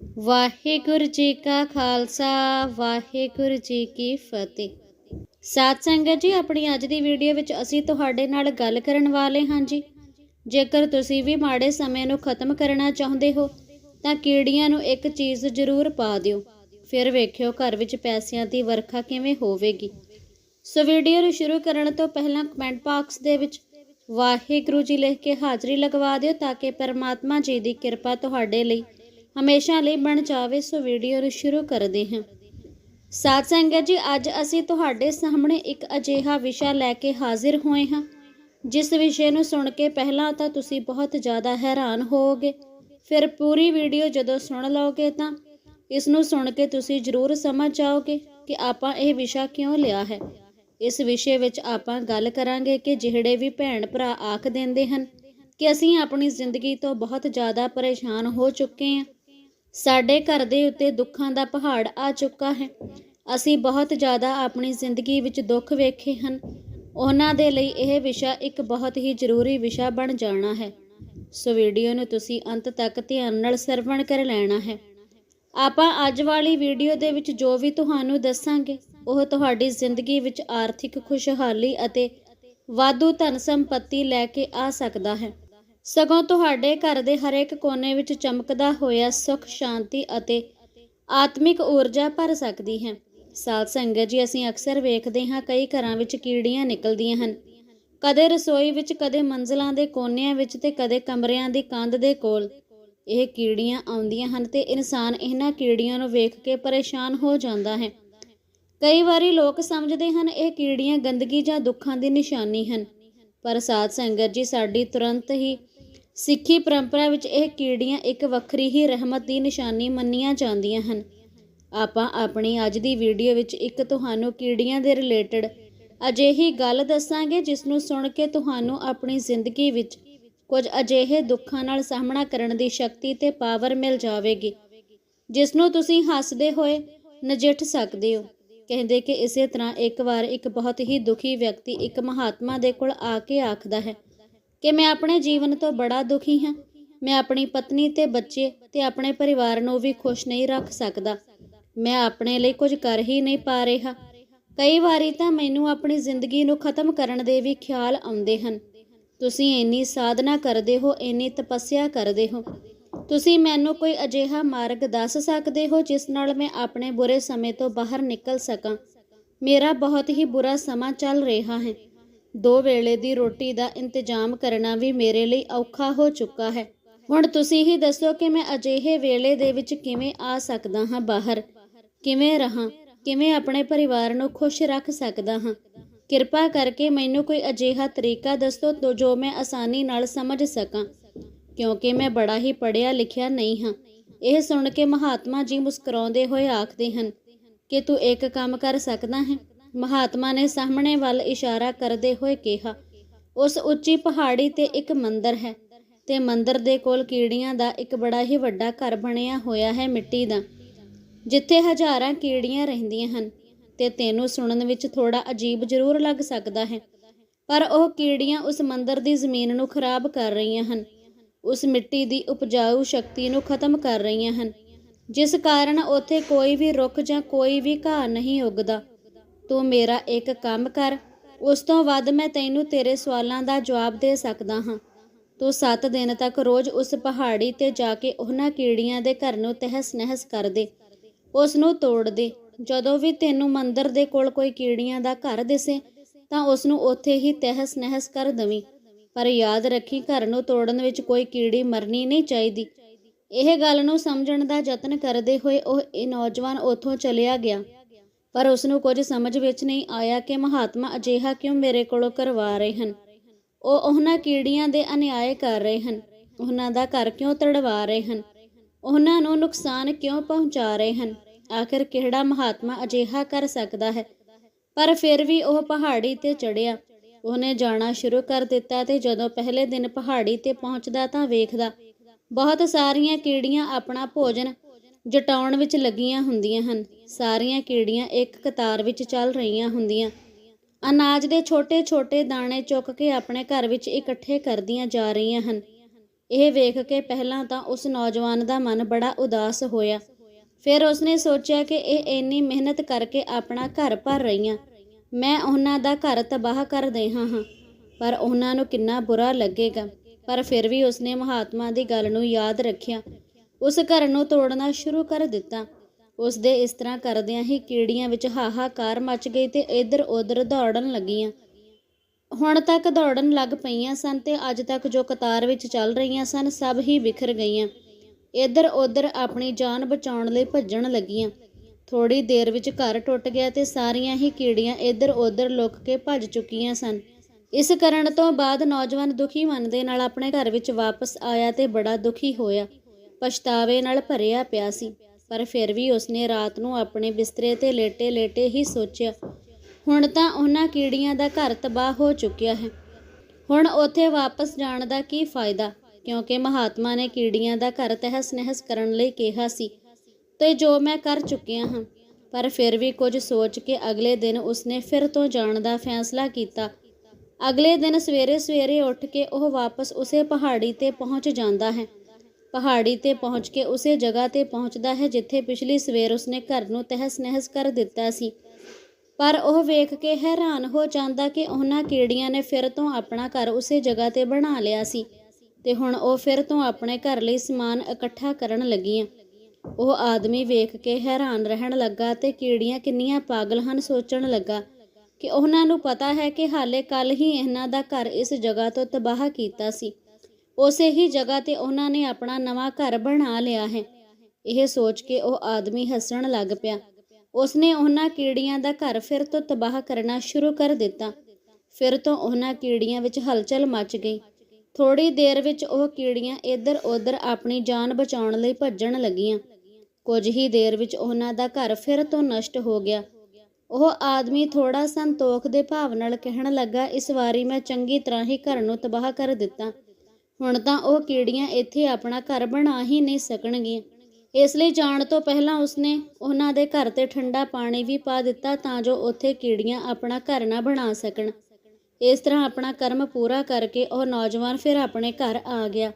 ਵਾਹਿਗੁਰੂ ਜੀ ਕਾ ਖਾਲਸਾ, ਵਾਹਿਗੁਰੂ ਜੀ ਕੀ ਫਤਿਹ। ਸਾਧ ਸੰਗਤ ਜੀ, ਆਪਣੀ ਅੱਜ ਦੀ ਵੀਡੀਓ ਵਿੱਚ ਅਸੀਂ ਤੁਹਾਡੇ ਨਾਲ ਗੱਲ ਕਰਨ ਵਾਲੇ ਹਾਂ ਜੀ। ਜੇਕਰ ਤੁਸੀਂ ਵੀ ਮਾੜੇ ਸਮੇਂ ਨੂੰ ਖਤਮ ਕਰਨਾ ਚਾਹੁੰਦੇ ਹੋ, ਤਾਂ ਕੀੜੀਆਂ ਨੂੰ ਇੱਕ ਚੀਜ਼ ਜ਼ਰੂਰ ਪਾ ਦਿਓ। ਫਿਰ ਵੇਖਿਓ ਘਰ ਵਿੱਚ ਪੈਸਿਆਂ ਦੀ ਵਰਖਾ ਕਿਵੇਂ ਹੋਵੇਗੀ। ਸੋ ਵੀਡੀਓ ਨੂੰ ਸ਼ੁਰੂ ਕਰਨ ਤੋਂ ਪਹਿਲਾਂ ਕਮੈਂਟ ਬਾਕਸ ਦੇ ਵਿੱਚ ਵਾਹਿਗੁਰੂ ਜੀ ਲਿਖ ਕੇ ਹਾਜ਼ਰੀ ਲਗਵਾ ਦਿਓ, ਤਾਂ ਕਿ ਪਰਮਾਤਮਾ ਜੀ ਦੀ ਕਿਰਪਾ ਤੁਹਾਡੇ ਲਈ ਹਮੇਸ਼ਾ ਲਈ ਬਣ ਜਾਵੇ, ਸੋ ਵੀਡੀਓ ਨੂੰ ਸ਼ੁਰੂ ਕਰਦੇ ਹਾਂ। ਸਾਧ ਸੰਗਤ ਜੀ, ਅੱਜ ਅਸੀਂ ਤੁਹਾਡੇ ਸਾਹਮਣੇ ਇੱਕ ਅਜਿਹਾ ਵਿਸ਼ਾ ਲੈ ਕੇ ਹਾਜ਼ਰ ਹੋਏ ਹਾਂ। ਜਿਸ ਵਿਸ਼ੇ ਨੂੰ ਸੁਣ ਕੇ ਪਹਿਲਾਂ ਤਾਂ ਤੁਸੀਂ ਬਹੁਤ ਜ਼ਿਆਦਾ ਹੈਰਾਨ ਹੋਵੋਗੇ। ਫਿਰ ਪੂਰੀ ਵੀਡੀਓ ਜਦੋਂ ਸੁਣ ਲਓਗੇ ਤਾਂ ਇਸ ਨੂੰ ਸੁਣ ਕੇ ਤੁਸੀਂ ਜ਼ਰੂਰ ਸਮਝ ਜਾਓਗੇ ਕਿ ਆਪਾਂ ਇਹ ਵਿਸ਼ਾ ਕਿਉਂ ਲਿਆ ਹੈ। ਇਸ ਵਿਸ਼ੇ ਵਿੱਚ ਆਪਾਂ ਗੱਲ ਕਰਾਂਗੇ ਕਿ ਜਿਹੜੇ ਵੀ ਭੈਣ ਭਰਾ ਆਖ ਦਿੰਦੇ ਹਨ ਕਿ ਅਸੀਂ ਆਪਣੀ ਜ਼ਿੰਦਗੀ ਤੋਂ ਬਹੁਤ ਜ਼ਿਆਦਾ ਪਰੇਸ਼ਾਨ ਹੋ ਚੁੱਕੇ ਹਾਂ। ਸਾਡੇ ਘਰ ਦੇ ਉੱਤੇ ਦੁੱਖਾਂ ਦਾ ਪਹਾੜ ਆ ਚੁੱਕਾ ਹੈ। ਅਸੀਂ ਬਹੁਤ ਜ਼ਿਆਦਾ ਆਪਣੀ ਜ਼ਿੰਦਗੀ ਵਿੱਚ ਦੁੱਖ ਵੇਖੇ ਹਨ। ਉਹਨਾਂ ਦੇ ਲਈ ਇਹ ਵਿਸ਼ਾ ਇੱਕ ਬਹੁਤ ਹੀ ਜ਼ਰੂਰੀ ਵਿਸ਼ਾ ਬਣ ਜਾਣਾ ਹੈ। ਸੋ ਵੀਡੀਓ ਨੂੰ ਤੁਸੀਂ ਅੰਤ ਤੱਕ ਧਿਆਨ ਨਾਲ ਸਰਵਣ ਕਰ ਲੈਣਾ ਹੈ। ਆਪਾਂ ਅੱਜ ਵਾਲੀ ਵੀਡੀਓ ਦੇ ਵਿੱਚ ਜੋ ਵੀ ਤੁਹਾਨੂੰ ਦੱਸਾਂਗੇ, ਉਹ ਤੁਹਾਡੀ ਜ਼ਿੰਦਗੀ ਵਿੱਚ ਆਰਥਿਕ ਖੁਸ਼ਹਾਲੀ ਅਤੇ ਵਾਧੂ ਧਨ ਸੰਪਤੀ ਲੈ ਕੇ ਆ ਸਕਦਾ ਹੈ। ਸਗੋਂ ਤੁਹਾਡੇ ਘਰ ਦੇ ਹਰੇਕ ਕੋਨੇ ਵਿੱਚ ਚਮਕਦਾ ਹੋਇਆ ਸੁਖ, ਸ਼ਾਂਤੀ ਅਤੇ ਆਤਮਿਕ ਊਰਜਾ ਭਰ ਸਕਦੀ ਹੈ। ਸਾਧ ਸੰਗਤ ਜੀ, ਅਸੀਂ ਅਕਸਰ ਵੇਖਦੇ ਹਾਂ, ਕਈ ਘਰਾਂ ਵਿੱਚ ਕੀੜੀਆਂ ਨਿਕਲਦੀਆਂ ਹਨ। ਕਦੇ ਰਸੋਈ ਵਿੱਚ, ਕਦੇ ਮੰਜ਼ਲਾਂ ਦੇ ਕੋਨਿਆਂ ਵਿੱਚ ਤੇ ਕਦੇ ਕਮਰਿਆਂ ਦੀ ਕੰਧ ਦੇ ਕੋਲ। ਇਹ ਕੀੜੀਆਂ ਆਉਂਦੀਆਂ ਹਨ ਤੇ ਇਨਸਾਨ ਇਹਨਾਂ ਕੀੜੀਆਂ ਨੂੰ ਵੇਖ ਕੇ ਪਰੇਸ਼ਾਨ ਹੋ ਜਾਂਦਾ ਹੈ। ਕਈ ਵਾਰੀ ਲੋਕ ਸਮਝਦੇ ਹਨ, ਇਹ ਕੀੜੀਆਂ ਗੰਦਗੀ ਜਾਂ ਦੁੱਖਾਂ ਦੀ ਨਿਸ਼ਾਨੀ ਹਨ। ਪਰ ਸਾਧ ਸੰਗਤ ਜੀ, ਸਾਡੀ ਤੁਰੰਤ ਹੀ ਸਿੱਖੀ ਪਰੰਪਰਾ ਵਿੱਚ ਇਹ ਕੀੜੀਆਂ ਇੱਕ ਵੱਖਰੀ ਹੀ ਰਹਿਮਤ ਦੀ ਨਿਸ਼ਾਨੀ ਮੰਨੀਆਂ ਜਾਂਦੀਆਂ ਹਨ? ਆਪਾਂ ਆਪਣੀ ਅੱਜ ਦੀ ਵੀਡੀਓ ਵਿੱਚ ਇੱਕ ਤੁਹਾਨੂੰ ਕੀੜੀਆਂ ਦੇ ਰਿਲੇਟਡ ਅਜਿਹੀ ਗੱਲ ਦੱਸਾਂਗੇ ਜਿਸ ਨੂੰ ਸੁਣ ਕੇ ਤੁਹਾਨੂੰ ਆਪਣੀ ਜ਼ਿੰਦਗੀ ਵਿੱਚ ਕੁਝ ਅਜਿਹੇ ਦੁੱਖਾਂ ਨਾਲ ਸਾਹਮਣਾ ਕਰਨ ਦੀ ਸ਼ਕਤੀ ਤੇ ਪਾਵਰ ਮਿਲ ਜਾਵੇਗੀ ਜਿਸ ਨੂੰ ਤੁਸੀਂ ਹੱਸਦੇ ਹੋਏ ਨਜਿੱਠ ਸਕਦੇ ਹੋ। ਕਹਿੰਦੇ ਕਿ ਇਸੇ ਤਰ੍ਹਾਂ ਇੱਕ ਵਾਰ ਇੱਕ ਬਹੁਤ ਹੀ ਦੁਖੀ ਵਿਅਕਤੀ ਇੱਕ ਮਹਾਤਮਾ ਦੇ ਕੋਲ ਆ ਕੇ ਆਖਦਾ ਹੈ ਕਿ ਮੈਂ ਆਪਣੇ ਜੀਵਨ ਤੋਂ ਬੜਾ ਦੁਖੀ ਹਾਂ। ਮੈਂ ਆਪਣੀ ਪਤਨੀ ਤੇ ਬੱਚੇ ਤੇ ਆਪਣੇ ਪਰਿਵਾਰ ਨੂੰ ਵੀ ਖੁਸ਼ ਨਹੀਂ ਰੱਖ ਸਕਦਾ। ਮੈਂ ਆਪਣੇ ਲਈ ਕੁਝ ਕਰ ਹੀ ਨਹੀਂ ਪਾ ਰਿਹਾ। ਕਈ ਵਾਰੀ ਤਾਂ ਮੈਨੂੰ ਆਪਣੀ ਜ਼ਿੰਦਗੀ ਨੂੰ ਖਤਮ ਕਰਨ ਦੇ ਵੀ ਖਿਆਲ ਆਉਂਦੇ ਹਨ। ਤੁਸੀਂ ਇੰਨੀ ਸਾਧਨਾ ਕਰਦੇ ਹੋ, ਇੰਨੀ ਤਪੱਸਿਆ ਕਰਦੇ ਹੋ। ਤੁਸੀਂ ਮੈਨੂੰ ਕੋਈ ਅਜਿਹਾ ਮਾਰਗ ਦੱਸ ਸਕਦੇ ਹੋ, ਜਿਸ ਨਾਲ ਮੈਂ ਆਪਣੇ ਬੁਰੇ ਸਮੇਂ ਤੋਂ ਬਾਹਰ ਨਿਕਲ ਸਕਾਂ। ਮੇਰਾ ਬਹੁਤ ਹੀ ਬੁਰਾ ਸਮਾਂ ਚੱਲ ਰਿਹਾ ਹੈ। ਦੋ ਵੇਲੇ ਦੀ ਰੋਟੀ ਦਾ ਇੰਤਜ਼ਾਮ ਕਰਨਾ ਵੀ ਮੇਰੇ ਲਈ ਔਖਾ ਹੋ ਚੁੱਕਾ ਹੈ। ਹੁਣ ਤੁਸੀਂ ਹੀ ਦੱਸੋ ਕਿ ਮੈਂ ਅਜਿਹੇ ਵੇਲੇ ਦੇ ਵਿੱਚ ਕਿਵੇਂ ਆ ਸਕਦਾ ਹਾਂ ਬਾਹਰ? ਕਿਵੇਂ ਰਹਾ? ਕਿਵੇਂ ਆਪਣੇ ਪਰਿਵਾਰ ਨੂੰ ਖੁਸ਼ ਰੱਖ ਸਕਦਾ ਹਾਂ? ਕਿਰਪਾ ਕਰਕੇ ਮੈਨੂੰ ਕੋਈ ਅਜਿਹਾ ਤਰੀਕਾ ਦੱਸੋ ਜੋ ਮੈਂ ਆਸਾਨੀ ਨਾਲ ਸਮਝ ਸਕਾਂ, ਕਿਉਂਕਿ ਮੈਂ ਬੜਾ ਹੀ ਪੜਿਆ ਲਿਖਿਆ ਨਹੀਂ ਹਾਂ। ਇਹ ਸੁਣ ਕੇ ਮਹਾਤਮਾ ਜੀ ਮੁਸਕਰਾਉਂਦੇ ਹੋਏ ਆਖਦੇ ਹਨ, ਕਿ ਤੂੰ ਇੱਕ ਕੰਮ ਕਰ ਸਕਦਾ ਹੈ? ਮਹਾਤਮਾ ਨੇ ਸਾਹਮਣੇ ਵੱਲ ਇਸ਼ਾਰਾ ਕਰਦੇ ਹੋਏ ਕਿਹਾ, ਉਸ ਉੱਚੀ ਪਹਾੜੀ ਤੇ ਇੱਕ ਮੰਦਰ ਹੈ ਤੇ ਮੰਦਰ ਦੇ ਕੋਲ ਕੀੜੀਆਂ ਦਾ ਇੱਕ ਬੜਾ ਹੀ ਵੱਡਾ ਘਰ ਬਣਿਆ ਹੋਇਆ ਹੈ ਮਿੱਟੀ ਦਾ, ਜਿੱਥੇ ਹਜ਼ਾਰਾਂ ਕੀੜੀਆਂ ਰਹਿੰਦੀਆਂ ਹਨ ਤੇ ਤੈਨੂੰ ਸੁਣਨ ਵਿੱਚ ਥੋੜਾ ਅਜੀਬ ਜ਼ਰੂਰ ਲੱਗ ਸਕਦਾ ਹੈ। ਪਰ ਉਹ ਕੀੜੀਆਂ ਉਸ ਮੰਦਰ ਦੀ ਜ਼ਮੀਨ ਨੂੰ ਖਰਾਬ ਕਰ ਰਹੀਆਂ ਹਨ, ਉਸ ਮਿੱਟੀ ਦੀ ਉਪਜਾਊ ਸ਼ਕਤੀ ਨੂੰ ਖਤਮ ਕਰ ਰਹੀਆਂ ਹਨ, ਜਿਸ ਕਾਰਨ ਉੱਥੇ ਕੋਈ ਵੀ ਰੁੱਖ ਜਾਂ ਕੋਈ ਵੀ ਘਾਹ ਨਹੀਂ ਉੱਗਦਾ। ਤੂੰ ਮੇਰਾ ਇੱਕ ਕੰਮ ਕਰ। ਉਸ ਤੋਂ ਵੱਧ ਮੈਂ ਤੈਨੂੰ ਤੇਰੇ ਸਵਾਲਾਂ ਦਾ ਜਵਾਬ ਦੇ ਸਕਦਾ ਹਾਂ। ਤੂੰ 7 ਦਿਨ ਤੱਕ ਰੋਜ਼ ਉਸ ਪਹਾੜੀ ਤੇ ਜਾ ਕੇ ਉਹਨਾਂ ਕੀੜੀਆਂ ਦੇ ਘਰ ਨੂੰ ਤਹਿਸ ਨਹਿਸ ਕਰ ਦੇ। ਉਸ ਨੂੰ ਤੋੜ ਦੇ। ਜਦੋਂ ਵੀ ਤੈਨੂੰ ਮੰਦਰ ਦੇ ਕੋਲ ਕੋਈ ਕੀੜੀਆਂ ਦਾ ਘਰ ਦਿਸੇ, ਤਾਂ ਉਸ ਨੂੰ ਉੱਥੇ ਹੀ ਤਹਿਸ ਨਹਿਸ ਕਰ ਦਵੀਂ। ਪਰ ਯਾਦ ਰੱਖੀ, ਘਰ ਨੂੰ ਤੋੜਨ ਵਿੱਚ ਕੋਈ ਕੀੜੀ ਮਰਨੀ ਨਹੀਂ ਚਾਹੀਦੀ। ਇਹ ਗੱਲ ਨੂੰ ਸਮਝਣ ਦਾ ਯਤਨ ਕਰਦੇ ਹੋਏ ਉਹ ਇਹ ਨੌਜਵਾਨ ਉੱਥੋਂ ਚਲਿਆ ਗਿਆ। ਪਰ ਉਸ ਨੂੰ ਕੁਝ ਸਮਝ ਵਿੱਚ ਨਹੀਂ ਆਇਆ ਕਿ ਮਹਾਤਮਾ ਅਜਿਹਾ ਕਿਉਂ ਮੇਰੇ ਕੋਲੋਂ ਕਰਵਾ ਰਹੇ ਹਨ। ਉਹ ਉਹਨਾਂ ਕੀੜੀਆਂ ਦੇ ਅਨਿਆਏ ਕਰ ਰਹੇ ਹਨ। ਉਹਨਾਂ ਦਾ ਘਰ ਕਿਉਂ ਤੜਵਾ ਰਹੇ ਹਨ? ਉਹਨਾਂ ਨੂੰ ਨੁਕਸਾਨ ਕਿਉਂ ਪਹੁੰਚਾ ਰਹੇ ਹਨ? ਆਖਿਰ ਕਿਹੜਾ ਮਹਾਤਮਾ ਅਜਿਹਾ ਕਰ ਸਕਦਾ ਹੈ? ਪਰ ਫਿਰ ਵੀ ਉਹ ਪਹਾੜੀ ਤੇ ਚੜਿਆ ਉਹਨੇ ਜਾਣਾ ਸ਼ੁਰੂ ਕਰ ਦਿੱਤਾ ਤੇ ਜਦੋਂ ਪਹਿਲੇ ਦਿਨ ਪਹਾੜੀ ਤੇ ਪਹੁੰਚਦਾ ਤਾਂ ਵੇਖਦਾ, ਬਹੁਤ ਸਾਰੀਆਂ ਕੀੜੀਆਂ ਆਪਣਾ ਭੋਜਨ ਜਟਾਉਣ ਵਿੱਚ ਲੱਗੀਆਂ ਹੁੰਦੀਆਂ ਹਨ। ਸਾਰੀਆਂ ਕੀੜੀਆਂ ਇੱਕ ਕਤਾਰ ਵਿੱਚ ਚੱਲ ਰਹੀਆਂ ਹੁੰਦੀਆਂ। ਅਨਾਜ ਦੇ ਛੋਟੇ-ਛੋਟੇ ਦਾਣੇ ਚੁੱਕ ਕੇ ਆਪਣੇ ਘਰ ਵਿੱਚ ਇਕੱਠੇ ਕਰਦੀਆਂ ਜਾ ਰਹੀਆਂ ਹਨ। ਇਹ ਵੇਖ ਕੇ ਪਹਿਲਾਂ ਤਾਂ ਉਸ ਨੌਜਵਾਨ ਦਾ ਮਨ ਬੜਾ ਉਦਾਸ ਹੋਇਆ। ਫਿਰ ਉਸਨੇ ਸੋਚਿਆ ਕਿ ਇਹ ਇੰਨੀ ਮਿਹਨਤ ਕਰਕੇ ਆਪਣਾ ਘਰ ਭਰ ਰਹੀਆਂ। ਮੈਂ ਉਹਨਾਂ ਦਾ ਘਰ ਤਬਾਹ ਕਰ ਦੇਹਾ ਹਾਂ, ਪਰ ਉਹਨਾਂ ਨੂੰ ਕਿੰਨਾ ਬੁਰਾ ਲੱਗੇਗਾ। ਪਰ ਫਿਰ ਵੀ ਉਸਨੇ ਮਹਾਤਮਾ ਦੀ ਗੱਲ ਨੂੰ ਯਾਦ ਰੱਖਿਆ। ਉਸ ਘਰ ਨੂੰ ਤੋੜਨਾ ਸ਼ੁਰੂ ਕਰ ਦਿੱਤਾ। ਉਸ ਦੇ ਇਸ ਤਰ੍ਹਾਂ ਕਰਦਿਆਂ ਹੀ ਕੀੜੀਆਂ ਵਿੱਚ ਹਾਹਾਕਾਰ ਮਚ ਗਈ ਤੇ ਇੱਧਰ ਉੱਧਰ ਦੌੜਨ ਲੱਗੀਆਂ। ਹੁਣ ਤੱਕ ਦੌੜਨ ਲੱਗ ਪਈਆਂ ਸਨ ਤੇ ਅੱਜ ਤੱਕ ਜੋ ਕਤਾਰ ਵਿੱਚ ਚੱਲ ਰਹੀਆਂ ਸਨ ਸਭ ਹੀ ਵਿਖਰ ਗਈਆਂ। ਇੱਧਰ ਉੱਧਰ ਆਪਣੀ ਜਾਨ ਬਚਾਉਣ ਲਈ ਭੱਜਣ ਲੱਗੀਆਂ। ਥੋੜੀ ਦੇਰ ਵਿੱਚ ਘਰ ਟੁੱਟ ਗਿਆ ਤੇ ਸਾਰੀਆਂ ਹੀ ਕੀੜੀਆਂ ਇੱਧਰ ਉੱਧਰ ਲੁੱਕ ਕੇ ਭੱਜ ਚੁੱਕੀਆਂ ਸਨ। ਇਸ ਕਰਨ ਤੋਂ ਬਾਅਦ ਨੌਜਵਾਨ ਦੁਖੀ ਮਨ ਦੇ ਨਾਲ ਆਪਣੇ ਘਰ ਵਿੱਚ ਵਾਪਸ ਆਇਆ ਤੇ ਬੜਾ ਦੁਖੀ ਹੋਇਆ। ਪਛਤਾਵੇ ਨਾਲ ਭਰਿਆ ਪਿਆ ਸੀ, ਪਰ ਫਿਰ ਵੀ ਉਸਨੇ ਰਾਤ ਨੂੰ ਆਪਣੇ ਬਿਸਤਰੇ ਤੇ ਲੇਟੇ-ਲੇਟੇ ਹੀ ਸੋਚਿਆ, ਹੁਣ ਤਾਂ ਉਹਨਾਂ ਕੀੜੀਆਂ ਦਾ ਘਰ ਤਬਾਹ ਹੋ ਚੁੱਕਿਆ ਹੈ। ਹੁਣ ਉੱਥੇ ਵਾਪਸ ਜਾਣ ਦਾ ਕੀ ਫਾਇਦਾ, ਕਿਉਂਕਿ ਮਹਾਤਮਾ ਨੇ ਕੀੜੀਆਂ ਦਾ ਘਰ ਤਹਿਸ-ਨਹਿਸ ਕਰਨ ਲਈ ਕਿਹਾ ਸੀ ਤੇ ਜੋ ਮੈਂ ਕਰ ਚੁੱਕਿਆ ਹਾਂ, ਪਰ ਫਿਰ ਵੀ ਕੁਝ ਸੋਚ ਕੇ ਅਗਲੇ ਦਿਨ ਉਸਨੇ ਫਿਰ ਤੋਂ ਜਾਣ ਦਾ ਫੈਸਲਾ ਕੀਤਾ। ਅਗਲੇ ਦਿਨ ਸਵੇਰੇ-ਸਵੇਰੇ ਉੱਠ ਕੇ ਉਹ ਵਾਪਸ ਉਸੇ ਪਹਾੜੀ ਤੇ ਪਹੁੰਚ ਜਾਂਦਾ ਹੈ ਪਹਾੜੀ ਤੇ ਪਹੁੰਚ ਕੇ ਉਸੇ ਜਗ੍ਹਾ ਤੇ ਪਹੁੰਚਦਾ ਹੈ ਜਿੱਥੇ ਪਿਛਲੀ ਸਵੇਰ ਉਸਨੇ ਘਰ ਨੂੰ ਤਹਿਸ-ਨਹਿਸ ਕਰ ਦਿੱਤਾ ਸੀ। ਪਰ ਉਹ ਵੇਖ ਕੇ ਹੈਰਾਨ ਹੋ ਜਾਂਦਾ ਕਿ ਉਹਨਾਂ ਕੀੜੀਆਂ ਨੇ ਫਿਰ ਤੋਂ ਆਪਣਾ ਘਰ ਉਸੇ ਜਗ੍ਹਾ ਤੇ ਬਣਾ ਲਿਆ ਸੀ ਤੇ ਹੁਣ ਉਹ ਫਿਰ ਤੋਂ ਆਪਣੇ ਘਰ ਲਈ ਸਮਾਨ ਇਕੱਠਾ ਕਰਨ ਲੱਗੀਆਂ। ਉਹ ਆਦਮੀ ਵੇਖ ਕੇ ਹੈਰਾਨ ਰਹਿਣ ਲੱਗਾ ਤੇ ਕੀੜੀਆਂ ਕਿੰਨੀਆਂ ਪਾਗਲ ਹਨ ਸੋਚਣ ਲੱਗਾ ਕਿ ਉਹਨਾਂ ਨੂੰ ਪਤਾ ਹੈ ਕਿ ਹਾਲੇ ਕੱਲ ਹੀ ਇਹਨਾਂ ਦਾ ਘਰ ਇਸ ਜਗ੍ਹਾ ਤੋਂ ਤਬਾਹ ਕੀਤਾ ਸੀ। ਉਸੇ ਹੀ ਜਗ੍ਹਾ ਤੇ ਉਹਨਾਂ ਨੇ ਆਪਣਾ ਨਵਾਂ ਘਰ ਬਣਾ ਲਿਆ ਹੈ। ਇਹ ਸੋਚ ਕੇ ਉਹ ਆਦਮੀ ਹੱਸਣ ਲੱਗ ਪਿਆ। ਉਸਨੇ ਉਹਨਾਂ ਕੀੜੀਆਂ ਦਾ ਘਰ ਫਿਰ ਤੋਂ ਤਬਾਹ ਕਰਨਾ ਸ਼ੁਰੂ ਕਰ ਦਿੱਤਾ। ਫਿਰ ਤੋਂ ਉਹਨਾਂ ਕੀੜੀਆਂ ਵਿੱਚ ਹਲਚਲ ਮਚ ਗਈ। ਥੋੜੀ ਦੇਰ ਵਿੱਚ ਉਹ ਕੀੜੀਆਂ ਇੱਧਰ-ਉੱਧਰ ਆਪਣੀ ਜਾਨ ਬਚਾਉਣ ਲਈ ਭੱਜਣ ਲੱਗੀਆਂ। ਕੁਝ ਹੀ ਦੇਰ ਵਿੱਚ ਉਹਨਾਂ ਦਾ ਘਰ ਫਿਰ ਤੋਂ ਨਸ਼ਟ ਹੋ ਗਿਆ। ਉਹ ਆਦਮੀ ਥੋੜਾ ਸੰਤੋਖ ਦੇ ਭਾਵ ਨਾਲ ਕਹਿਣ ਲੱਗਾ, ਇਸ ਵਾਰੀ ਮੈਂ ਚੰਗੀ ਤਰ੍ਹਾਂ ਹੀ ਘਰ ਨੂੰ ਤਬਾਹ ਕਰ ਦਿੱਤਾ। ਹੁਣ ਤਾਂ ਉਹ ਕੀੜੀਆਂ ਇੱਥੇ ਆਪਣਾ ਘਰ ਬਣਾ ਹੀ ਨਹੀਂ ਸਕਣਗੀਆਂ। ਇਸ ਲਈ ਜਾਣ ਤੋਂ ਪਹਿਲਾਂ ਉਸਨੇ ਉਹਨਾਂ ਦੇ ਘਰ ਤੇ ਠੰਡਾ ਪਾਣੀ ਵੀ ਪਾ ਦਿੱਤਾ ਤਾਂ ਜੋ ਉੱਥੇ ਕੀੜੀਆਂ ਆਪਣਾ ਘਰ ਨਾ ਬਣਾ ਸਕਣ। ਇਸ ਤਰ੍ਹਾਂ ਆਪਣਾ ਕਰਮ ਪੂਰਾ ਕਰਕੇ ਉਹ ਨੌਜਵਾਨ ਫਿਰ ਆਪਣੇ ਘਰ ਆ ਗਿਆ।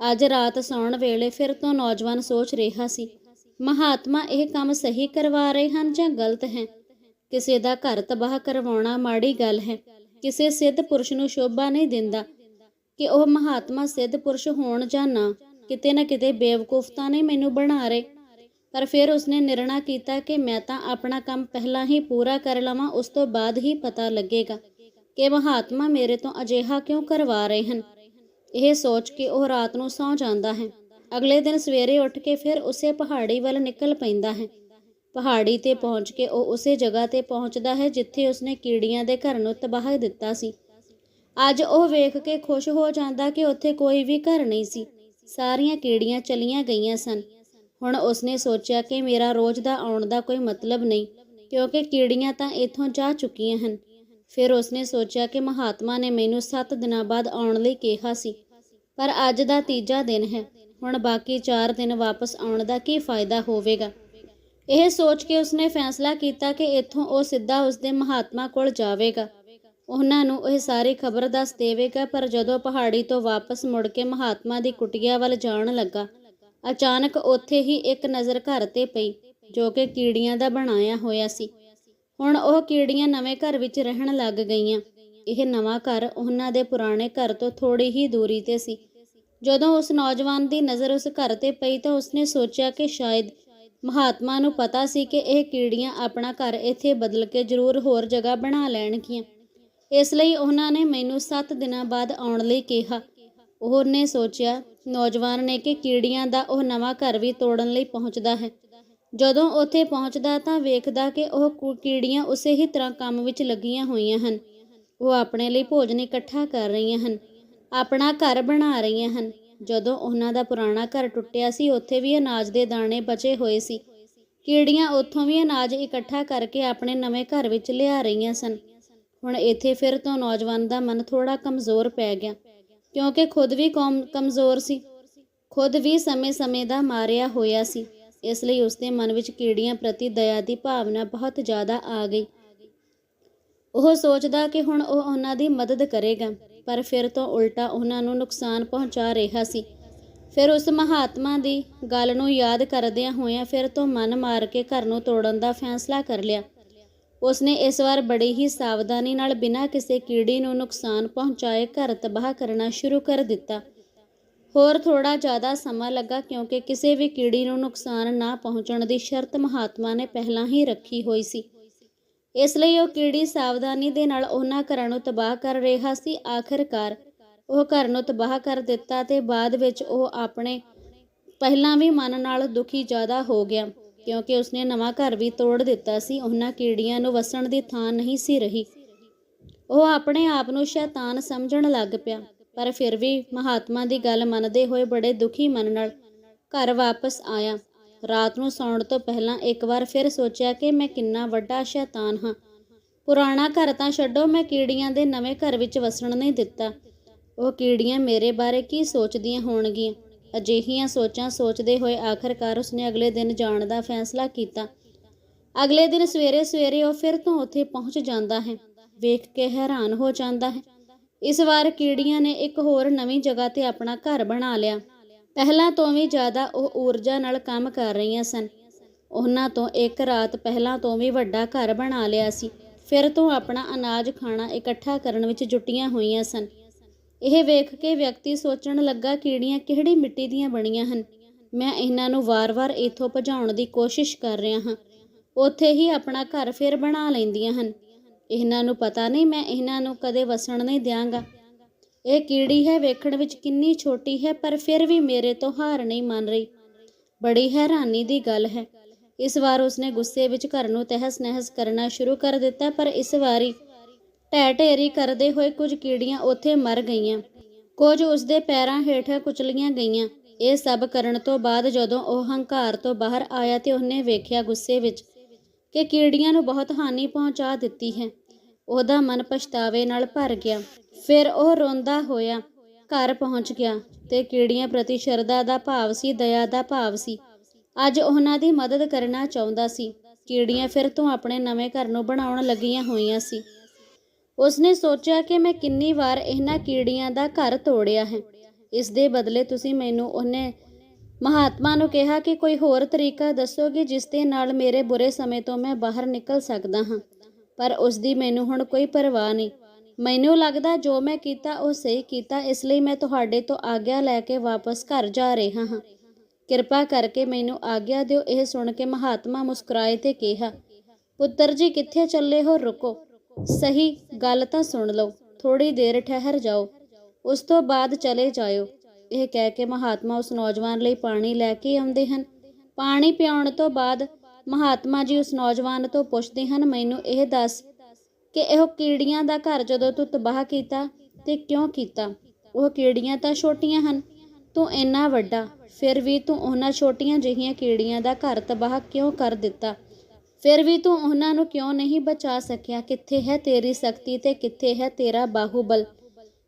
ਅੱਜ ਰਾਤ ਸੌਣ ਵੇਲੇ ਫਿਰ ਤੋਂ ਨੌਜਵਾਨ ਸੋਚ ਰਿਹਾ ਸੀ, ਮਹਾਤਮਾ, ਇਹ ਕੰਮ ਸਹੀ ਕਰਵਾ ਰਹੇ ਹਨ ਜਾਂ ਗਲਤ ਹੈ? ਕਿਸੇ ਦਾ ਘਰ ਤਬਾਹ ਕਰਵਾਉਣਾ ਮਾੜੀ ਗੱਲ ਹੈ। ਕਿਸੇ ਸਿੱਧ ਪੁਰਸ਼ ਨੂੰ ਸ਼ੋਭਾ ਨਹੀਂ ਦਿੰਦਾ। ਕਿ ਉਹ ਮਹਾਤਮਾ ਸਿੱਧ ਪੁਰਸ਼ ਹੋਣ ਜਾਂ ਨਾ, ਕਿਤੇ ਨਾ ਕਿਤੇ ਬੇਵਕੂਫ ਤਾਂ ਨਹੀਂ ਮੈਨੂੰ ਬਣਾ ਰਹੇ ਪਰ ਫਿਰ ਉਸਨੇ ਨਿਰਣਾ ਕੀਤਾ ਕਿ ਮੈਂ ਤਾਂ ਆਪਣਾ ਕੰਮ ਪਹਿਲਾਂ ਹੀ ਪੂਰਾ ਕਰ ਲਵਾਂ, ਉਸ ਤੋਂ ਬਾਅਦ ਹੀ ਪਤਾ ਲੱਗੇਗਾ ਕਿ ਮਹਾਤਮਾ ਮੇਰੇ ਤੋਂ ਅਜਿਹਾ ਕਿਉਂ ਕਰਵਾ ਰਹੇ ਹਨ। ਇਹ ਸੋਚ ਕੇ ਉਹ ਰਾਤ ਨੂੰ ਸੌਂ ਜਾਂਦਾ ਹੈ। ਅਗਲੇ ਦਿਨ ਸਵੇਰੇ ਉੱਠ ਕੇ ਫਿਰ ਉਸੇ ਪਹਾੜੀ ਵੱਲ ਨਿਕਲ ਪੈਂਦਾ ਹੈ। ਪਹਾੜੀ ਤੇ ਪਹੁੰਚ ਕੇ ਉਹ ਉਸੇ ਜਗ੍ਹਾ ਤੇ ਪਹੁੰਚਦਾ ਹੈ ਜਿੱਥੇ ਉਸਨੇ ਕੀੜੀਆਂ ਦੇ ਘਰ ਨੂੰ ਤਬਾਹ ਦਿੱਤਾ ਸੀ। ਅੱਜ ਉਹ ਵੇਖ ਕੇ ਖੁਸ਼ ਹੋ ਜਾਂਦਾ ਕਿ ਉੱਥੇ ਕੋਈ ਵੀ ਘਰ ਨਹੀਂ ਸੀ। ਸਾਰੀਆਂ ਕੀੜੀਆਂ ਚਲੀਆਂ ਗਈਆਂ ਸਨ। ਹੁਣ ਉਸਨੇ ਸੋਚਿਆ ਕਿ ਮੇਰਾ ਰੋਜ਼ ਦਾ ਆਉਣ ਦਾ ਕੋਈ ਮਤਲਬ ਨਹੀਂ, ਕਿਉਂਕਿ ਕੀੜੀਆਂ ਤਾਂ ਇੱਥੋਂ ਜਾ ਚੁੱਕੀਆਂ ਹਨ। ਫਿਰ ਉਸਨੇ ਸੋਚਿਆ ਕਿ ਮਹਾਤਮਾ ਨੇ ਮੈਨੂੰ 7 ਦਿਨਾਂ ਬਾਅਦ ਆਉਣ ਲਈ ਕਿਹਾ ਸੀ, ਪਰ ਅੱਜ ਦਾ ਤੀਜਾ ਦਿਨ ਹੈ। ਹੁਣ ਬਾਕੀ 4 ਦਿਨ ਵਾਪਸ ਆਉਣ ਦਾ ਕੀ ਫਾਇਦਾ ਹੋਵੇਗਾ? ਇਹ ਸੋਚ ਕੇ ਉਸਨੇ ਫੈਸਲਾ ਕੀਤਾ ਕਿ ਇੱਥੋਂ ਉਹ ਸਿੱਧਾ ਉਸਦੇ ਮਹਾਤਮਾ ਕੋਲ ਜਾਵੇਗਾ। ਉਹਨਾਂ ਨੂੰ ਇਹ ਸਾਰੀ ਖਬਰ ਦੱਸ ਦੇਵੇਗਾ, ਪਰ ਜਦੋਂ ਪਹਾੜੀ ਤੋਂ ਵਾਪਸ ਮੁੜ ਕੇ ਮਹਾਤਮਾ ਦੀ ਕੁਟਿਆ ਵੱਲ ਜਾਣ ਲੱਗਾ, ਅਚਾਨਕ ਉੱਥੇ ਹੀ ਇੱਕ ਨਜ਼ਰ ਘਰ ਤੇ ਪਈ, ਜੋ ਕਿ ਕੀੜੀਆਂ ਦਾ ਬਣਾਇਆ ਹੋਇਆ ਸੀ। ਹੁਣ ਉਹ ਕੀੜੀਆਂ ਨਵੇਂ ਘਰ ਵਿੱਚ ਰਹਿਣ ਲੱਗ ਗਈਆਂ। ਇਹ ਨਵਾਂ ਘਰ ਉਹਨਾਂ ਦੇ ਪੁਰਾਣੇ ਘਰ ਤੋਂ ਥੋੜੀ ਹੀ ਦੂਰੀ ਤੇ ਸੀ। ਜਦੋਂ ਉਸ ਨੌਜਵਾਨ ਦੀ ਨਜ਼ਰ ਉਸ ਘਰ ਤੇ ਪਈ ਤਾਂ ਉਸਨੇ ਸੋਚਿਆ ਕਿ ਸ਼ਾਇਦ ਮਹਾਤਮਾ ਨੂੰ ਪਤਾ ਸੀ ਕਿ ਇਹ ਕੀੜੀਆਂ ਆਪਣਾ ਘਰ ਇੱਥੇ ਬਦਲ ਕੇ ਜ਼ਰੂਰ ਹੋਰ ਜਗ੍ਹਾ ਬਣਾ ਲੈਣਗੀਆਂ। ਇਸ ਲਈ ਉਹਨਾਂ ਨੇ ਮੈਨੂੰ 7 ਦਿਨਾਂ ਬਾਅਦ ਆਉਣ ਲਈ ਕਿਹਾ। ਉਹਨੇ ਸੋਚਿਆ, ਨੌਜਵਾਨ ਨੇ ਕਿ ਕੀੜੀਆਂ ਦਾ ਉਹ ਨਵਾਂ ਘਰ ਵੀ ਤੋੜਨ ਲਈ ਪਹੁੰਚਦਾ ਹੈ। ਜਦੋਂ ਉੱਥੇ ਪਹੁੰਚਦਾ ਤਾਂ ਵੇਖਦਾ ਕਿ ਉਹ ਕੁ- ਕੀੜੀਆਂ ਉਸੇ ਹੀ ਤਰ੍ਹਾਂ ਕੰਮ ਵਿੱਚ ਲੱਗੀਆਂ ਹੋਈਆਂ ਹਨ। ਉਹ ਆਪਣੇ ਲਈ ਭੋਜਨ ਇਕੱਠਾ ਕਰ ਰਹੀਆਂ ਹਨ, ਆਪਣਾ ਘਰ ਬਣਾ ਰਹੀਆਂ ਹਨ। ਜਦੋਂ ਉਹਨਾਂ ਦਾ ਪੁਰਾਣਾ ਘਰ ਟੁੱਟਿਆ ਸੀ, ਉੱਥੇ ਵੀ ਅਨਾਜ ਦੇ ਦਾਣੇ ਬਚੇ ਹੋਏ ਸੀ। ਕੀੜੀਆਂ ਉੱਥੋਂ ਵੀ ਅਨਾਜ ਇਕੱਠਾ ਕਰਕੇ ਆਪਣੇ ਨਵੇਂ ਘਰ ਵਿੱਚ ਲਿਆ ਰਹੀਆਂ ਸਨ। ਹੁਣ ਇੱਥੇ ਫਿਰ ਤੋਂ ਨੌਜਵਾਨ ਦਾ ਮਨ ਥੋੜਾ ਕਮਜ਼ੋਰ ਪੈ ਗਿਆ, ਕਿਉਂਕਿ ਖੁਦ ਵੀ ਕੌਮ ਕਮਜ਼ੋਰ ਸੀ, ਖੁਦ ਵੀ ਸਮੇਂ-ਸਮੇਂ ਦਾ ਮਾਰਿਆ ਹੋਇਆ ਸੀ, ਇਸ ਲਈ ਉਸਦੇ ਮਨ ਵਿੱਚ ਕੀੜੀਆਂ ਪ੍ਰਤੀ ਦਇਆ ਦੀ ਭਾਵਨਾ ਬਹੁਤ ਜ਼ਿਆਦਾ ਆ ਗਈ। ਉਹ ਸੋਚਦਾ ਕਿ ਹੁਣ ਉਹ ਉਹਨਾਂ ਦੀ ਮਦਦ ਕਰੇਗਾ, ਪਰ ਫਿਰ ਤੋਂ ਉਲਟਾ ਉਹਨਾਂ ਨੂੰ ਨੁਕਸਾਨ ਪਹੁੰਚਾ ਰਿਹਾ ਸੀ। ਫਿਰ ਉਸ ਮਹਾਤਮਾ ਦੀ ਗੱਲ ਨੂੰ ਯਾਦ ਕਰਦਿਆਂ ਹੋਇਆਂ ਫਿਰ ਤੋਂ ਮਨ ਮਾਰ ਕੇ ਘਰ ਨੂੰ ਤੋੜਨ ਦਾ ਫੈਸਲਾ ਕਰ ਲਿਆ। ਉਸਨੇ ਇਸ ਵਾਰ ਬੜੀ ਹੀ ਸਾਵਧਾਨੀ ਨਾਲ ਬਿਨਾਂ ਕਿਸੇ ਕੀੜੀ ਨੂੰ ਨੁਕਸਾਨ ਪਹੁੰਚਾਏ, ਘਰ ਤਬਾਹ ਕਰਨਾ ਸ਼ੁਰੂ ਕਰ ਦਿੱਤਾ। ਹੋਰ ਥੋੜਾ ਜ਼ਿਆਦਾ ਸਮਾਂ ਲੱਗਾ ਕਿਉਂਕਿ ਕਿਸੇ ਵੀ ਕੀੜੀ ਨੂੰ ਨੁਕਸਾਨ ਨਾ ਪਹੁੰਚਣ ਦੀ ਸ਼ਰਤ ਮਹਾਤਮਾ ਨੇ ਪਹਿਲਾਂ ਹੀ ਰੱਖੀ ਹੋਈ ਸੀ। ਇਸ ਲਈ ਉਹ ਕੀੜੀ ਸਾਵਧਾਨੀ ਦੇ ਨਾਲ ਉਹਨਾਂ ਘਰਾਂ ਨੂੰ ਤਬਾਹ ਕਰ ਰਿਹਾ ਸੀ। ਆਖਰਕਾਰ ਉਹ ਘਰ ਨੂੰ ਤਬਾਹ ਕਰ ਦਿੱਤਾ ਤੇ ਬਾਅਦ ਵਿੱਚ ਉਹ ਆਪਣੇ ਪਹਿਲਾਂ ਵੀ ਮਨ ਨਾਲ ਦੁਖੀ ਜ਼ਿਆਦਾ ਹੋ ਗਿਆ। ਕਿਉਂਕਿ ਉਸਨੇ ਨਵਾਂ ਘਰ ਵੀ ਤੋੜ ਦਿੱਤਾ ਸੀ, ਉਹਨਾਂ ਕੀੜੀਆਂ ਨੂੰ ਵਸਣ ਦੀ ਥਾਂ ਨਹੀਂ ਸੀ ਰਹੀ। ਉਹ ਆਪਣੇ ਆਪ ਨੂੰ ਸ਼ੈਤਾਨ ਸਮਝਣ ਲੱਗ ਪਿਆ, ਪਰ ਫਿਰ ਵੀ ਮਹਾਤਮਾ ਦੀ ਗੱਲ ਮੰਨਦੇ ਹੋਏ ਬੜੇ ਦੁਖੀ ਮਨ ਨਾਲ ਘਰ ਵਾਪਸ ਆਇਆ। ਰਾਤ ਨੂੰ ਸੌਣ ਤੋਂ ਪਹਿਲਾਂ ਇੱਕ ਵਾਰ ਫਿਰ ਸੋਚਿਆ ਕਿ ਮੈਂ ਕਿੰਨਾ ਵੱਡਾ ਸ਼ੈਤਾਨ ਹਾਂ। ਪੁਰਾਣਾ ਘਰ ਤਾਂ ਛੱਡੋ, ਮੈਂ ਕੀੜੀਆਂ ਦੇ ਨਵੇਂ ਘਰ ਵਿੱਚ ਵਸਣ ਨਹੀਂ ਦਿੱਤਾ। ਉਹ ਕੀੜੀਆਂ ਮੇਰੇ ਬਾਰੇ ਕੀ ਸੋਚਦੀਆਂ ਹੋਣਗੀਆਂ? ਅਜਿਹੀਆਂ ਸੋਚਾਂ ਸੋਚਦੇ ਹੋਏ ਆਖਰਕਾਰ ਉਸਨੇ ਅਗਲੇ ਦਿਨ ਜਾਣ ਦਾ ਫੈਸਲਾ ਕੀਤਾ। ਅਗਲੇ ਦਿਨ ਸਵੇਰੇ ਸਵੇਰੇ ਉਹ ਫਿਰ ਤੋਂ ਉੱਥੇ ਪਹੁੰਚ ਜਾਂਦਾ ਹੈ। ਵੇਖ ਕੇ ਹੈਰਾਨ ਹੋ ਜਾਂਦਾ ਹੈ। ਇਸ ਵਾਰ ਕੀੜੀਆਂ ਨੇ ਇੱਕ ਹੋਰ ਨਵੀਂ ਜਗ੍ਹਾ ਤੇ ਆਪਣਾ ਘਰ ਬਣਾ ਲਿਆ। ਪਹਿਲਾਂ ਤੋਂ ਵੀ ਜ਼ਿਆਦਾ ਉਹ ਊਰਜਾ ਨਾਲ ਕੰਮ ਕਰ ਰਹੀਆਂ ਸਨ। ਉਹਨਾਂ ਤੋਂ ਇੱਕ ਰਾਤ ਪਹਿਲਾਂ ਤੋਂ ਵੀ ਵੱਡਾ ਘਰ ਬਣਾ ਲਿਆ ਸੀ। ਫਿਰ ਤੋਂ ਆਪਣਾ ਅਨਾਜ ਖਾਣਾ ਇਕੱਠਾ ਕਰਨ ਵਿੱਚ ਜੁਟੀਆਂ ਹੋਈਆਂ ਸਨ। ਇਹ ਵੇਖ ਕੇ ਵਿਅਕਤੀ ਸੋਚਣ ਲੱਗਾ ਕੀੜੀਆਂ ਕਿਹੜੀ ਮਿੱਟੀ ਦੀਆਂ ਬਣੀਆਂ ਹਨ। ਮੈਂ ਇਹਨਾਂ ਨੂੰ ਵਾਰ-ਵਾਰ ਇੱਥੋਂ ਭਜਾਉਣ ਦੀ ਕੋਸ਼ਿਸ਼ ਕਰ ਰਿਹਾ ਹਾਂ। ਉੱਥੇ ਹੀ ਆਪਣਾ ਘਰ ਫਿਰ ਬਣਾ ਲੈਂਦੀਆਂ ਹਨ। ਇਹਨਾਂ ਨੂੰ ਪਤਾ ਨਹੀਂ ਮੈਂ ਇਹਨਾਂ ਨੂੰ ਕਦੇ ਵਸਣ ਨਹੀਂ ਦਿਆਂਗਾ। ਇਹ ਕੀੜੀ ਹੈ ਵੇਖਣ ਵਿੱਚ ਕਿੰਨੀ ਛੋਟੀ ਹੈ ਪਰ ਫਿਰ ਵੀ ਮੇਰੇ ਤੋਂ ਹਾਰ ਨਹੀਂ ਮੰਨ ਰਹੀ। ਬੜੀ ਹੈਰਾਨੀ ਦੀ ਗੱਲ ਹੈ। ਇਸ ਵਾਰ ਉਸਨੇ ਗੁੱਸੇ ਵਿੱਚ ਘਰ ਨੂੰ ਤਹਿਸ-ਨਹਿਸ ਕਰਨਾ ਸ਼ੁਰੂ ਕਰ ਦਿੱਤਾ ਪਰ ਇਸ ਵਾਰੀ ਢਹਿ ਢੇਰੀ ਕਰਦੇ ਹੋਏ ਕੁਝ ਕੀੜੀਆਂ ਉੱਥੇ ਮਰ ਗਈਆਂ। ਕੁਝ ਉਸਦੇ ਪੈਰਾਂ ਹੇਠਾਂ ਕੁਚਲੀਆਂ ਗਈਆਂ। ਇਹ ਸਭ ਕਰਨ ਤੋਂ ਬਾਅਦ ਜਦੋਂ ਉਹ ਹੰਕਾਰ ਤੋਂ ਬਾਹਰ ਆਇਆ ਤੇ ਉਹਨੇ ਵੇਖਿਆ ਗੁੱਸੇ ਵਿੱਚ ਕਿ ਕੀੜੀਆਂ ਨੂੰ ਬਹੁਤ ਹਾਨੀ ਪਹੁੰਚਾ ਦਿੱਤੀ ਹੈ। ਉਹਦਾ ਮਨ ਪਛਤਾਵੇ ਨਾਲ ਭਰ ਗਿਆ। ਫਿਰ ਉਹ ਰੋਂਦਾ ਹੋਇਆ ਘਰ ਪਹੁੰਚ ਗਿਆ ਤੇ ਕੀੜੀਆਂ ਪ੍ਰਤੀ ਸ਼ਰਧਾ ਦਾ ਭਾਵ ਸੀ, ਦਇਆ ਦਾ ਭਾਵ ਸੀ। ਅੱਜ ਉਹਨਾਂ ਦੀ ਮਦਦ ਕਰਨਾ ਚਾਹੁੰਦਾ ਸੀ। ਕੀੜੀਆਂ ਫਿਰ ਤੋਂ ਆਪਣੇ ਨਵੇਂ ਘਰ ਨੂੰ ਬਣਾਉਣ ਲੱਗੀਆਂ ਹੋਈਆਂ ਸੀ। ਉਸਨੇ ਸੋਚਿਆ ਕਿ ਮੈਂ ਕਿੰਨੀ ਵਾਰ ਇਹਨਾਂ ਕੀੜੀਆਂ ਦਾ ਘਰ ਤੋੜਿਆ ਹੈ। ਇਸ ਦੇ ਬਦਲੇ ਤੁਸੀਂ ਮੈਨੂੰ ਉਹਨੇ ਮਹਾਤਮਾ ਨੂੰ ਕਿਹਾ ਕਿ ਕੋਈ ਹੋਰ ਤਰੀਕਾ ਦੱਸੋਗੇ ਜਿਸ ਦੇ ਨਾਲ ਮੇਰੇ ਬੁਰੇ ਸਮੇਂ ਤੋਂ ਮੈਂ ਬਾਹਰ ਨਿਕਲ ਸਕਦਾ ਹਾਂ। ਪਰ ਉਸ ਦੀ ਮੈਨੂੰ ਹੁਣ ਕੋਈ ਪਰਵਾਹ ਨਹੀਂ। ਮੈਨੂੰ ਲੱਗਦਾ ਜੋ ਮੈਂ ਕੀਤਾ ਉਹ ਸਹੀ ਕੀਤਾ, ਇਸ ਲਈ ਮੈਂ ਤੁਹਾਡੇ ਤੋਂ ਆਗਿਆ ਲੈ ਕੇ ਵਾਪਸ ਘਰ ਜਾ ਰਿਹਾ ਹਾਂ। ਕਿਰਪਾ ਕਰਕੇ ਮੈਨੂੰ ਆਗਿਆ ਦਿਓ। ਇਹ ਸੁਣ ਕੇ ਮਹਾਤਮਾ ਮੁਸਕਰਾਏ ਤੇ ਕਿਹਾ, ਪੁੱਤਰ ਜੀ, ਕਿੱਥੇ ਚੱਲੇ ਹੋ? ਰੁਕੋ। ਸਹੀ ਗੱਲ ਤਾਂ ਸੁਣ ਲਓ ਥੋੜੀ ਦੇਰ ਠਹਿਰ ਜਾਓ, ਉਸ ਤੋਂ ਬਾਅਦ ਚਲੇ ਜਾਇਓ। ਇਹ ਕਹਿ ਕੇ ਮਹਾਤਮਾ ਉਸ ਨੌਜਵਾਨ ਲਈ ਪਾਣੀ ਲੈ ਕੇ ਆਉਂਦੇ ਹਨ। ਪਾਣੀ ਪਿਆਉਣ ਤੋਂ ਬਾਅਦ ਮਹਾਤਮਾ ਜੀ ਉਸ ਨੌਜਵਾਨ ਤੋਂ ਪੁੱਛਦੇ ਹਨ, ਮੈਨੂੰ ਇਹ ਦੱਸ ਕਿ ਇਹ ਕੀੜੀਆਂ ਦਾ ਘਰ ਜਦੋਂ ਤੂੰ ਤਬਾਹ ਕੀਤਾ ਤੇ ਕਿਉਂ ਕੀਤਾ? ਉਹ ਕੀੜੀਆਂ ਤਾਂ ਛੋਟੀਆਂ ਹਨ, ਤੂੰ ਇੰਨਾ ਵੱਡਾ, ਫਿਰ ਵੀ ਤੂੰ ਉਹਨਾਂ ਛੋਟੀਆਂ ਜਿਹੀਆਂ ਕੀੜੀਆਂ ਦਾ ਘਰ ਤਬਾਹ ਕਿਉਂ ਕਰ ਦਿੱਤਾ? ਫਿਰ ਵੀ ਤੂੰ ਉਹਨਾਂ ਨੂੰ ਕਿਉਂ ਨਹੀਂ ਬਚਾ ਸਕਿਆ? ਕਿੱਥੇ ਹੈ ਤੇਰੀ ਸ਼ਕਤੀ ਤੇ ਕਿੱਥੇ ਹੈ ਤੇਰਾ ਬਾਹੂਬਲ?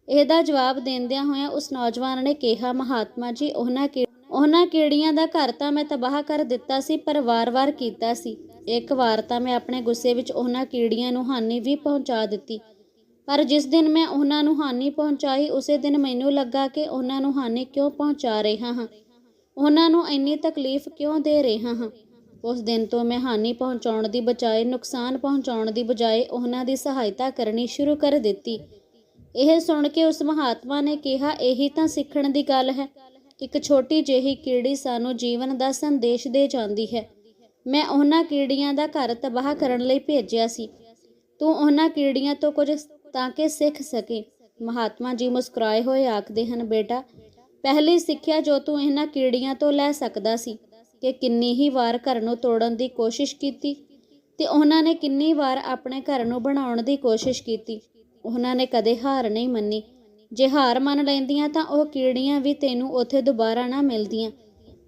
ਇਹਦਾ ਜਵਾਬ ਦਿੰਦਿਆਂ ਹੋਇਆਂ ਉਸ ਨੌਜਵਾਨ ਨੇ ਕਿਹਾ, ਮਹਾਤਮਾ ਜੀ, ਉਹਨਾਂ ਕੀ ਉਹਨਾਂ ਕੀੜੀਆਂ ਦਾ ਘਰ ਤਾਂ ਮੈਂ ਤਬਾਹ ਕਰ ਦਿੱਤਾ ਸੀ, ਪਰ ਵਾਰ-ਵਾਰ ਕੀਤਾ ਸੀ। ਇੱਕ ਵਾਰ ਤਾਂ ਮੈਂ ਆਪਣੇ ਗੁੱਸੇ ਵਿੱਚ ਉਹਨਾਂ ਕੀੜੀਆਂ ਨੂੰ ਹਾਨੀ ਵੀ ਪਹੁੰਚਾ ਦਿੱਤੀ। ਪਰ ਜਿਸ ਦਿਨ ਮੈਂ ਉਹਨਾਂ ਨੂੰ ਹਾਨੀ ਪਹੁੰਚਾਈ, ਉਸੇ ਦਿਨ ਮੈਨੂੰ ਲੱਗਾ ਕਿ ਉਹਨਾਂ ਨੂੰ ਹਾਨੀ ਕਿਉਂ ਪਹੁੰਚਾ ਰਿਹਾ ਹਾਂ? ਉਹਨਾਂ ਨੂੰ ਇੰਨੀ ਤਕਲੀਫ ਕਿਉਂ ਦੇ ਰਿਹਾ ਹਾਂ? ਉਸ ਦਿਨ ਤੋਂ ਮੈਂ ਹਾਨੀ ਪਹੁੰਚਾਉਣ ਦੀ ਬਜਾਏ, ਨੁਕਸਾਨ ਪਹੁੰਚਾਉਣ ਦੀ ਬਜਾਏ ਉਹਨਾਂ ਦੀ ਸਹਾਇਤਾ ਕਰਨੀ ਸ਼ੁਰੂ ਕਰ ਦਿੱਤੀ। ਇਹ ਸੁਣ ਕੇ ਉਸ ਮਹਾਤਮਾ ਨੇ ਕਿਹਾ, ਇਹੀ ਤਾਂ ਸਿੱਖਣ ਦੀ ਗੱਲ ਹੈ। ਇੱਕ ਛੋਟੀ ਜਿਹੀ ਕੀੜੀ ਸਾਨੂੰ ਜੀਵਨ ਦਾ ਸੰਦੇਸ਼ ਦੇ ਜਾਂਦੀ ਹੈ। ਮੈਂ ਉਹਨਾਂ ਕੀੜੀਆਂ ਦਾ ਘਰ ਤਬਾਹ ਕਰਨ ਲਈ ਭੇਜਿਆ ਸੀ। ਤੂੰ ਉਹਨਾਂ ਕੀੜੀਆਂ ਤੋਂ ਕੁਝ ਤਾਂ ਕਿ ਸਿੱਖ ਸਕੇ। ਮਹਾਤਮਾ ਜੀ ਮੁਸਕਰਾਏ ਹੋਏ ਆਖਦੇ ਹਨ, ਬੇਟਾ, ਪਹਿਲੀ ਸਿੱਖਿਆ ਜੋ ਤੂੰ ਇਹਨਾਂ ਕੀੜੀਆਂ ਤੋਂ ਲੈ ਸਕਦਾ ਸੀ ਕਿ ਕਿੰਨੀ ਹੀ ਵਾਰ ਘਰ ਨੂੰ ਤੋੜਨ ਦੀ ਕੋਸ਼ਿਸ਼ ਕੀਤੀ ਤੇ ਉਹਨਾਂ ਨੇ ਕਿੰਨੀ ਵਾਰ ਆਪਣੇ ਘਰ ਨੂੰ ਬਣਾਉਣ ਦੀ ਕੋਸ਼ਿਸ਼ ਕੀਤੀ। ਉਹਨਾਂ ਨੇ ਕਦੇ ਹਾਰ ਨਹੀਂ ਮੰਨੀ। ਜੇ ਹਾਰ ਮੰਨ ਲੈਂਦੀਆਂ ਤਾਂ ਉਹ ਕੀੜੀਆਂ ਵੀ ਤੈਨੂੰ ਉੱਥੇ ਦੁਬਾਰਾ ਨਾ ਮਿਲਦੀਆਂ।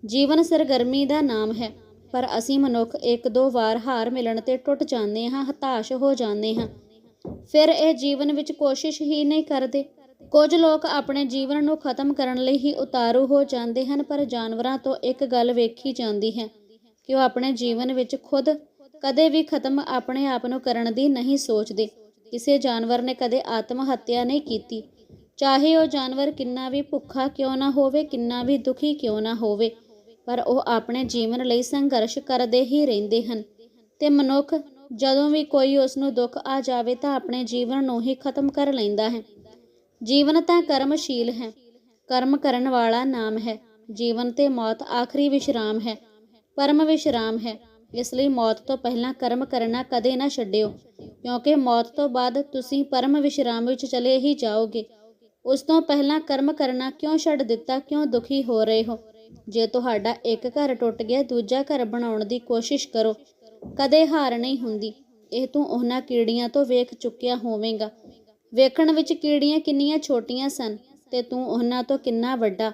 ਜੀਵਨ ਸਰਗਰਮੀ ਦਾ ਨਾਮ ਹੈ, ਪਰ ਅਸੀਂ ਮਨੁੱਖ ਇੱਕ ਦੋ ਵਾਰ ਹਾਰ ਮਿਲਣ ਤੇ ਟੁੱਟ ਜਾਂਦੇ ਹਾਂ, ਹਤਾਸ਼ ਹੋ ਜਾਂਦੇ ਹਾਂ। ਫਿਰ ਇਹ ਜੀਵਨ ਵਿੱਚ ਕੋਸ਼ਿਸ਼ ਹੀ ਨਹੀਂ ਕਰਦੇ। ਕੁਝ ਲੋਕ ਆਪਣੇ ਜੀਵਨ ਨੂੰ ਖਤਮ ਕਰਨ ਲਈ ਹੀ ਉਤਾਰੂ ਹੋ ਜਾਂਦੇ ਹਨ, ਪਰ ਜਾਨਵਰਾਂ ਤੋਂ ਇੱਕ ਗੱਲ ਵੇਖੀ ਜਾਂਦੀ ਹੈ ਕਿ ਉਹ ਆਪਣੇ ਜੀਵਨ ਵਿੱਚ ਖੁਦ ਕਦੇ ਵੀ ਖਤਮ ਆਪਣੇ ਆਪ ਨੂੰ ਕਰਨ ਦੀ ਨਹੀਂ ਸੋਚਦੇ। ਕਿਸੇ ਜਾਨਵਰ ਨੇ ਕਦੇ ਆਤਮ ਹੱਤਿਆ ਨਹੀਂ ਕੀਤੀ। ਚਾਹੇ ਉਹ ਜਾਨਵਰ ਕਿੰਨਾ ਵੀ ਭੁੱਖਾ ਕਿਉਂ ਨਾ ਹੋਵੇ, ਕਿੰਨਾ ਵੀ ਦੁਖੀ ਕਿਉਂ ਨਾ ਹੋਵੇ, ਪਰ ਉਹ ਆਪਣੇ ਜੀਵਨ ਲਈ ਸੰਘਰਸ਼ ਕਰਦੇ ਹੀ ਰਹਿੰਦੇ ਹਨ ਤੇ ਮਨੁੱਖ ਜਦੋਂ ਵੀ ਕੋਈ ਉਸ ਨੂੰ ਦੁੱਖ ਆ ਜਾਵੇ ਤਾਂ ਆਪਣੇ ਜੀਵਨ ਨੂੰ ਹੀ ਖਤਮ ਕਰ ਲੈਂਦਾ ਹੈ। ਜੀਵਨ ਤਾਂ ਕਰਮਸ਼ੀਲ ਹੈ। ਕਰਮ ਕਰਨ ਵਾਲਾ ਨਾਮ ਹੈ। ਜੀਵਨ ਤੇ ਮੌਤ ਆਖਰੀ ਵਿਸ਼ਰਾਮ ਹੈ। ਪਰਮ ਵਿਸ਼ਰਾਮ ਹੈ। ਇਸ ਲਈ ਮੌਤ ਤੋਂ ਪਹਿਲਾਂ ਕਰਮ ਕਰਨਾ ਕਦੇ ਨਾ ਛੱਡਿਓ। ਕਿਉਂਕਿ ਮੌਤ ਤੋਂ ਬਾਅਦ ਤੁਸੀਂ ਪਰਮ ਵਿਸ਼ਰਾਮ ਵਿੱਚ ਚਲੇ ਹੀ ਜਾਓਗੇ। ਉਸ ਤੋਂ ਪਹਿਲਾਂ ਕਰਮ ਕਰਨਾ ਕਿਉਂ ਛੱਡ ਦਿੱਤਾ, ਕਿਉਂ ਦੁਖੀ ਹੋ ਰਹੇ ਹੋ? ਜੇ ਤੁਹਾਡਾ ਇੱਕ ਘਰ ਟੁੱਟ ਗਿਆ, ਦੂਜਾ ਘਰ ਬਣਾਉਣ ਦੀ ਕੋਸ਼ਿਸ਼ ਕਰੋ। ਕਦੇ ਹਾਰ ਨਹੀਂ ਹੁੰਦੀ। ਇਹ ਤੂੰ ਉਹਨਾਂ ਕੀੜੀਆਂ ਤੋਂ ਵੇਖ ਚੁੱਕਿਆ ਹੋਵੇਂਗਾ। ਵੇਖਣ ਵਿੱਚ ਕੀੜੀਆਂ ਕਿੰਨੀਆਂ ਛੋਟੀਆਂ ਸਨ ਤੇ ਤੂੰ ਉਹਨਾਂ ਤੋਂ ਕਿੰਨਾ ਵੱਡਾ?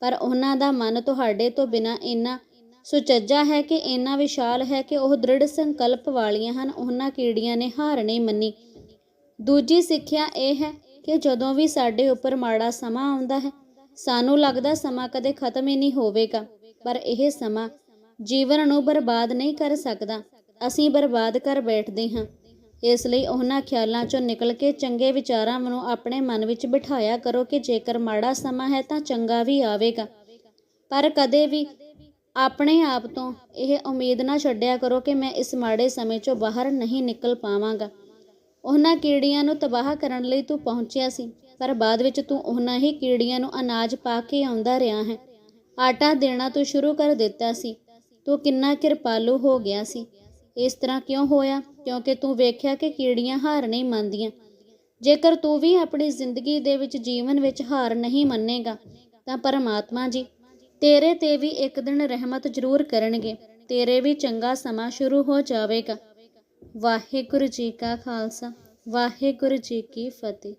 ਪਰ ਉਹਨਾਂ ਦਾ ਮਨ ਤੁਹਾਡੇ ਤੋਂ ਬਿਨਾ ਇੰਨਾ ਸੁਚੱਜਾ ਹੈ ਕਿ ਇੰਨਾ ਵਿਸ਼ਾਲ ਹੈ ਕਿ ਉਹ ਦ੍ਰਿੜ ਸੰਕਲਪ ਵਾਲੀਆਂ ਹਨ। ਉਹਨਾਂ ਕੀੜੀਆਂ ਨੇ ਹਾਰ ਨਹੀਂ ਮੰਨੀ। ਦੂਜੀ ਸਿੱਖਿਆ ਇਹ ਹੈ ਕਿ ਜਦੋਂ ਵੀ ਸਾਡੇ ਉੱਪਰ ਮਾੜਾ ਸਮਾਂ ਆਉਂਦਾ ਹੈ, ਸਾਨੂੰ ਲੱਗਦਾ ਸਮਾਂ ਕਦੇ ਖਤਮ ਹੀ ਨਹੀਂ ਹੋਵੇਗਾ। ਪਰ ਇਹ ਸਮਾਂ ਜੀਵਨ ਨੂੰ ਬਰਬਾਦ ਨਹੀਂ ਕਰ ਸਕਦਾ। ਅਸੀਂ ਬਰਬਾਦ ਕਰ ਬੈਠਦੇ ਹਾਂ। ਇਸ ਲਈ ਉਹਨਾਂ ਖਿਆਲਾਂ ਚੋਂ ਨਿਕਲ ਕੇ ਚੰਗੇ ਵਿਚਾਰਾਂ ਨੂੰ ਆਪਣੇ ਮਨ ਵਿੱਚ ਬਿਠਾਇਆ ਕਰੋ ਕਿ ਜੇਕਰ ਮਾੜਾ ਸਮਾਂ ਹੈ ਤਾਂ ਚੰਗਾ ਵੀ ਆਵੇਗਾ। ਪਰ ਕਦੇ ਵੀ ਆਪਣੇ ਆਪ ਤੋਂ ਇਹ ਉਮੀਦ ਨਾ ਛੱਡਿਆ ਕਰੋ ਕਿ ਮੈਂ ਇਸ ਮਾੜੇ ਸਮੇਂ ਚੋਂ ਬਾਹਰ ਨਹੀਂ ਨਿਕਲ ਪਾਵਾਂਗਾ। ਉਹਨਾਂ ਕੀੜੀਆਂ ਨੂੰ ਤਬਾਹ ਕਰਨ ਲਈ ਤੂੰ ਪਹੁੰਚਿਆ ਸੀ, ਪਰ ਬਾਅਦ ਵਿੱਚ ਤੂੰ ਉਹਨਾਂ ਹੀ ਕੀੜੀਆਂ ਨੂੰ ਅਨਾਜ ਪਾ ਕੇ ਆਉਂਦਾ ਰਿਹਾ ਹੈ। ਆਟਾ ਦੇਣਾ ਤੂੰ ਸ਼ੁਰੂ ਕਰ ਦਿੱਤਾ ਸੀ। ਤੂੰ ਕਿੰਨਾ ਕਿਰਪਾਲੂ ਹੋ ਗਿਆ ਸੀ। ਇਸ ਤਰ੍ਹਾਂ ਕਿਉਂ ਹੋਇਆ? ਕਿਉਂਕਿ ਤੂੰ ਵੇਖਿਆ ਕਿ ਕੀੜੀਆਂ ਹਾਰ ਨਹੀਂ ਮੰਨਦੀਆਂ। ਜੇਕਰ ਤੂੰ ਵੀ ਆਪਣੀ ਜ਼ਿੰਦਗੀ ਦੇ ਵਿੱਚ ਜੀਵਨ ਵਿੱਚ ਹਾਰ ਨਹੀਂ ਮੰਨੇਗਾ, ਤਾਂ ਪਰਮਾਤਮਾ ਜੀ, ਤੇਰੇ ਤੇ ਵੀ ਇੱਕ ਦਿਨ ਰਹਿਮਤ ਜ਼ਰੂਰ ਕਰਨਗੇ। ਤੇਰੇ ਵੀ ਚੰਗਾ ਸਮਾਂ ਸ਼ੁਰੂ ਹੋ ਜਾਵੇਗਾ। ਵਾਹਿਗੁਰੂ ਜੀ ਕਾ ਖਾਲਸਾ, ਵਾਹਿਗੁਰੂ ਜੀ ਕੀ ਫਤਿਹ।